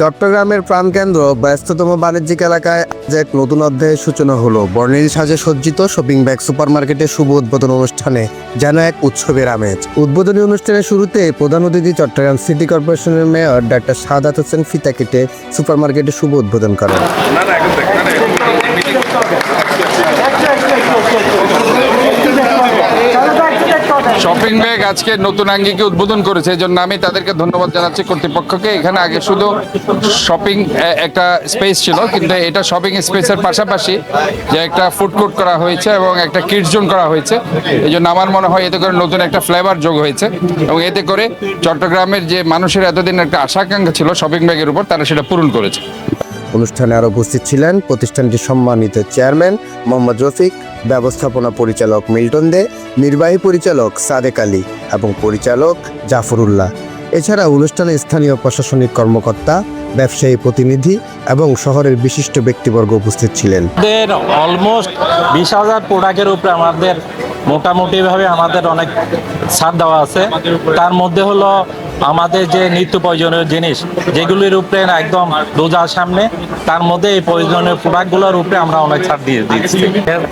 চট্টগ্রামের প্রাণকেন্দ্র ব্যস্ততম বাণিজ্যিক এলাকায় আজ এক নতুন অধ্যায়ের সূচনা হলো, বর্ণিল সাজে সজ্জিত শপিং ব্যাগ সুপারমার্কেটের শুভ উদ্বোধন অনুষ্ঠানে যেন এক উৎসবের আমেজ। উদ্বোধনী অনুষ্ঠানের শুরুতে প্রধান অতিথি চট্টগ্রাম সিটি কর্পোরেশনের মেয়র ডাক্তার সাদাত হোসেন ফিতা কেটে সুপারমার্কেটের শুভ উদ্বোধন করেন। শপিং ব্যাগ আজকে নতুন আঙ্গিকে উদ্বোধন করেছে, এই জন্য আমি তাদেরকে ধন্যবাদ জানাচ্ছি কর্তৃপক্ষকে। এখানে আগে শুধু শপিং একটা স্পেস ছিল, কিন্তু এটা শপিং স্পেসের পাশাপাশি যে একটা ফুড কোর্ট করা হয়েছে এবং একটা কিডস জোন করা হয়েছে। এই জন্য আমার মনে হয় এতে করে নতুন একটা ফ্লেভার যোগ হয়েছে এবং এতে করে চট্টগ্রামের যে মানুষের এতদিন একটা আশাকাঙ্ক্ষা ছিল শপিং ব্যাগের উপর, তারা সেটা পূরণ করেছে। অনুষ্ঠানে আরও উপস্থিত ছিলেন প্রতিষ্ঠানটির সম্মানিত চেয়ারম্যান মোহাম্মদ রফিক, ব্যবস্থাপনা পরিচালক মিল্টন দে, নির্বাহী পরিচালক সাদেক আলী এবং পরিচালক জাফরুল্লাহ। এছাড়া অনুষ্ঠানে স্থানীয় প্রশাসনিক কর্মকর্তা, ব্যবসায়ী প্রতিনিধি এবং শহরের বিশিষ্ট ব্যক্তিবর্গ উপস্থিত ছিলেন। অলমোস্ট বিশ হাজার প্রোডাক্টের উপরে আমাদের মোটামুটিভাবে আমাদের অনেক ছাড় দেওয়া আছে। তার মধ্যে হলো আমাদের যে নিত্য প্রয়োজনীয় জিনিস, যেগুলির উপরে একদম রোজার সামনে, তার মধ্যে এই প্রয়োজনীয় প্রোডাক্টগুলোর উপরে আমরা অনেক ছাড় দিয়ে দিচ্ছি।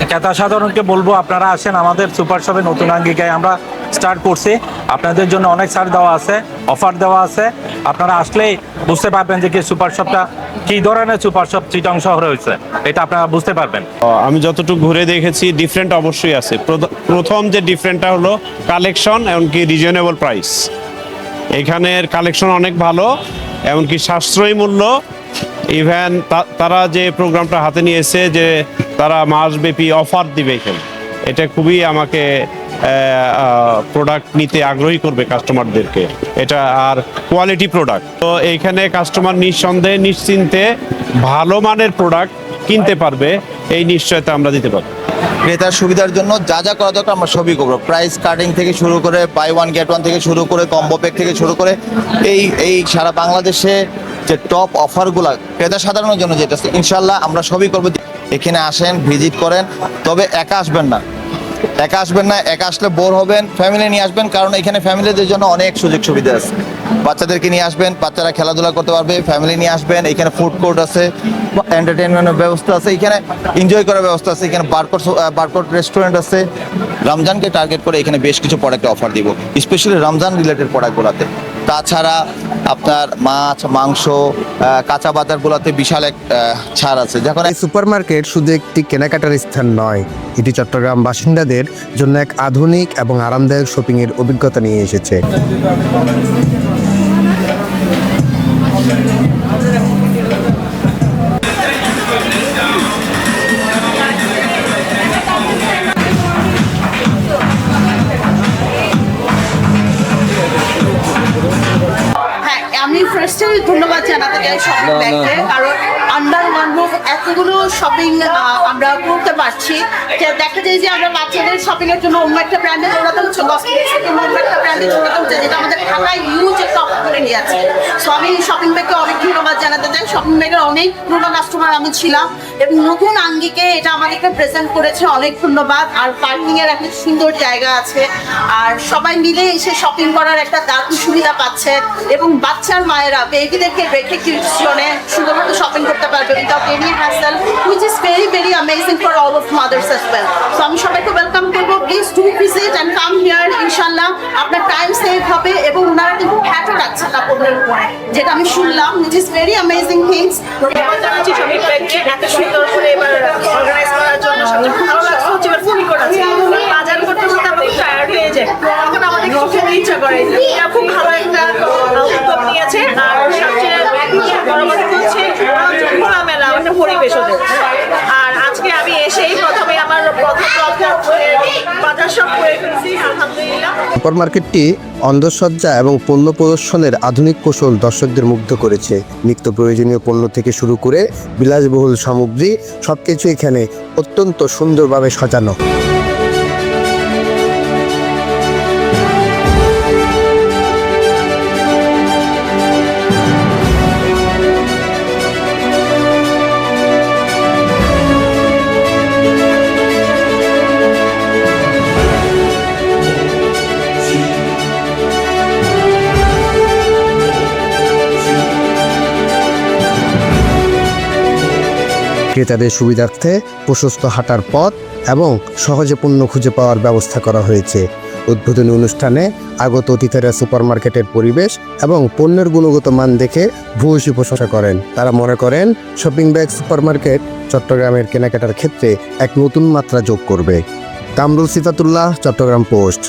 ক্রেতা সাধারণকে বলব, আপনারা আসেন আমাদের সুপার শপে, নতুন আঙ্গিকায় আমরা স্টার্ট করছি। আপনাদের জন্য অনেক ছাড় দেওয়া আছে অফার দেওয়া আছে। আপনারা আসলেই বুঝতে পারবেন যে কি সুপার শপটা, কি ধরনের সুপার শপ চিটং শহরে হয়েছে। এটা আপনারা বুঝতে পারবেন। আমি যতটুকু ঘুরে দেখেছি ডিফারেন্ট অবশ্যই আছে। প্রথ- প্রথম যে ডিফারেন্টটা হলো কালেকশন এমনকি রিজনেবল প্রাইস এখানের কালেকশন অনেক ভালো, এমনকি সাশ্রয়ী মূল্য। ইভেন তারা যে প্রোগ্রামটা হাতে নিয়েছে যে তারা মাসব্যাপী অফার দিবে এখানে, এটা খুবই আমাকে প্রোডাক্ট নিতে আগ্রহী করবে কাস্টমারদেরকে এটা আর কোয়ালিটি প্রোডাক্ট তো এইখানে কাস্টমার নিঃসন্দেহে, নিশ্চিন্তে ভালো মানের প্রোডাক্ট কিনতে পারবে, এই নিশ্চয়তা আমরা দিতে পারব। ক্রেতার সুবিধার জন্য যা যা করা দরকার আমরা সবই করব। প্রাইস কাটিং থেকে শুরু করে বাই ওয়ান গেট ওয়ান থেকে শুরু করে কম্বো প্যাক থেকে শুরু করে এই এই সারা বাংলাদেশে যে টপ অফারগুলো ক্রেতা সাধারণের জন্য যেটা ইনশাল্লাহ আমরা সবই করব। এখানে আসেন ভিজিট করেন, তবে একা আসবেন না। একা আসবেন না, একা আসলে বোর হবেন ফ্যামিলি নিয়ে আসবেন, কারণ এখানে ফ্যামিলিদের জন্য অনেক সুযোগ সুবিধা আছে। বাচ্চাদেরকে নিয়ে আসবেন, বাচ্চারা খেলাধুলা করতে পারবে ফ্যামিলি নিয়ে আসবেন, এখানে ফুড কোর্ট আছে এন্টারটেনমেন্টের ব্যবস্থা আছে, এখানে এনজয় করার ব্যবস্থা আছে, এখানে বারকোট বারকোট রেস্টুরেন্ট আছে। রমজানকে টার্গেট করে এখানে বেশ কিছু প্রোডাক্ট অফার দিব স্পেশালি রমজান রিলেটেড প্রোডাক্টগুলোতে তাছাড়া আপনার মাছ, মাংস কাঁচা বাজারগুলোতে বিশাল এক ছাড় আছে। যখন এই সুপারমার্কেট শুধু একটি কেনাকাটার স্থান নয়, এটি চট্টগ্রাম বাসিন্দাদের জন্য এক আধুনিক এবং আরামদায়ক শপিংয়ের অভিজ্ঞতা নিয়ে এসেছে। হ্যাঁ আমি ফার্স্টে ধন্যবাদ জানাতে চাই শপিং ব্যাগকে কারণ আন্ডার মানুষ এতগুলো শপিং আমরা করতে পারছি। যে দেখা যায় যে আমরা বাচ্চাদের শপিং এর জন্য অন্য একটা ব্র্যান্ডে দৌড়াতে হচ্ছে অন্য একটা ব্র্যান্ডে যেটা আমাদের ঢাকায় ইউজ একটা অফার করে নিয়ে আছে সো আমি শপিং ব্যাগকে অনেক ধন্যবাদ জানাতে চাই। শপিং ব্যাগের অনেক পুরোনো কাস্টমার আমি ছিলাম। এবং নতুন আঙ্গিকে এটা আমাদেরকে প্রেজেন্ট করেছে। অনেক ধন্যবাদ। আর পার্কিং এর একটা সুন্দর জায়গা আছে। আর সবাই মিলে এসে শপিং করার একটা দারুণ সুবিধা পাচ্ছে। এবং বাচ্চার মায়েরা বেবিদেরকে রেখে কিচনে সুন্দরভাবে শপিং করতে পারবে without any hassle which is very very amazing for all of mothers as well so আমি সবাইকে ওয়েলকাম করব। Please do visit and come here ইনশাল্লাহ আপনার টাইম সেভ হবে এবং ওনারা কিন্তু হ্যাটও রাখছেন কাপড়ের উপরে যেটা আমি শুনলাম which is very amazing things জানাচ্ছি এত সুন্দর করে এবার অর্গানাইজ করার জন্য সত্যি ভালো লাগছে হচ্ছে এবার ফুল করেছে বাজার করতে করতে আমরা খুব টায়ার্ড হয়ে যায় তখন আমাদের কিছু খেতে ইচ্ছা করে এটা খুব ভালো একটা উদ্যোগ নিয়েছে। আর সবচেয়ে বড় কথা হচ্ছে খোলামেলা একটা পরিবেশ ওদের। আর আজকে আমি এসেই প্রথমে আমার প্রথম প্রথম বাজার মার্কেটটি অন্ধসজ্জা এবং পণ্য প্রদর্শনের আধুনিক কৌশল দর্শকদের মুগ্ধ করেছে। নিত্য প্রয়োজনীয় পণ্য থেকে শুরু করে বিলাসবহুল সামগ্রী, সবকিছু এখানে অত্যন্ত সুন্দরভাবে সাজানো। ক্রেতাদের সুবিধার্থে প্রশস্ত হাঁটার পথ এবং সহজে পণ্য খুঁজে পাওয়ার ব্যবস্থা করা হয়েছে। উদ্বোধনী অনুষ্ঠানে আগত অতিথিরা সুপারমার্কেটের পরিবেশ এবং পণ্যের গুণগত মান দেখে ভূয়সী প্রশংসা করেন। তারা মনে করেন, শপিং ব্যাগ সুপারমার্কেট চট্টগ্রামের কেনাকাটার ক্ষেত্রে এক নতুন মাত্রা যোগ করবে। কামরুল সিফাতুল্লাহ চট্টগ্রাম পোস্ট।